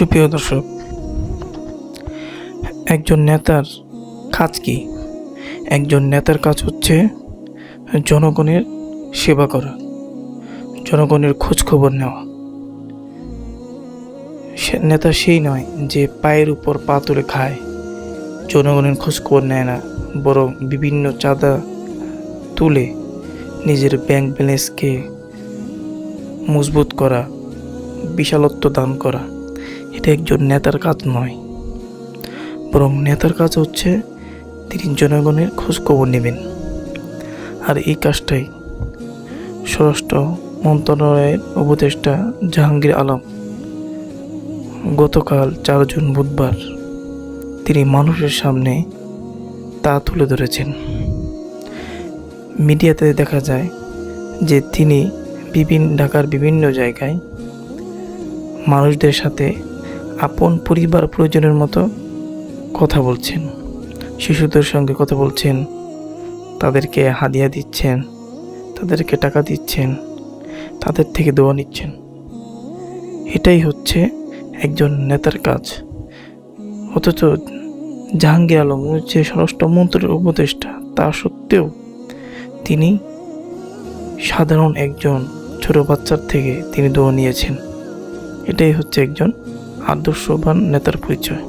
সুপ্রিয় দর্শক, একজন নেতার কাজ কি? একজন নেতার কাজ হচ্ছে জনগণের সেবা করা, জনগণের খোঁজ খবর নেওয়া নেতা সেই নয় যে পায়ের উপর পা তুলে খায়, জনগণের খোঁজ খবর নেয় না, বরং বিভিন্ন চাঁদা তুলে নিজের ব্যাংক ব্যালেন্সকে মজবুত করা, বিশালত্ব দান করা। এটা একজন নেতার কাজ নয়। বরং নেতার কাজ হচ্ছে তিনি জনগণের খোঁজখবর নেবেন। আর এই কাজটাই স্বরাষ্ট্র মন্ত্রণালয়ের উপদেষ্টা জাহাঙ্গীর আলম গতকাল চার জুন বুধবার তিনি মানুষের সামনে তা তুলে ধরেছেন। মিডিয়াতে দেখা যায় যে তিনি বিভিন্ন ঢাকার বিভিন্ন জায়গায় মানুষদের সাথে আপন পরিবার প্রয়োজনের মতো কথা বলছেন। শিশুদের সঙ্গে কথা বলছেন। তাদেরকে হাদিয়া দিচ্ছেন। তাদেরকে টাকা দিচ্ছেন। তাদের থেকে দোয়া নিচ্ছেন। এটাই হচ্ছে একজন নেতার কাজ। অথচ জাহাঙ্গীর আলম যে স্বরাষ্ট্র মন্ত্রীর উপদেষ্টা, তা সত্ত্বেও তিনি সাধারণ একজন ছোট বাচ্চার থেকে তিনি দোয়া নিয়েছেন। এটাই হচ্ছে একজন আদর্শবান নেতার পরিচয়।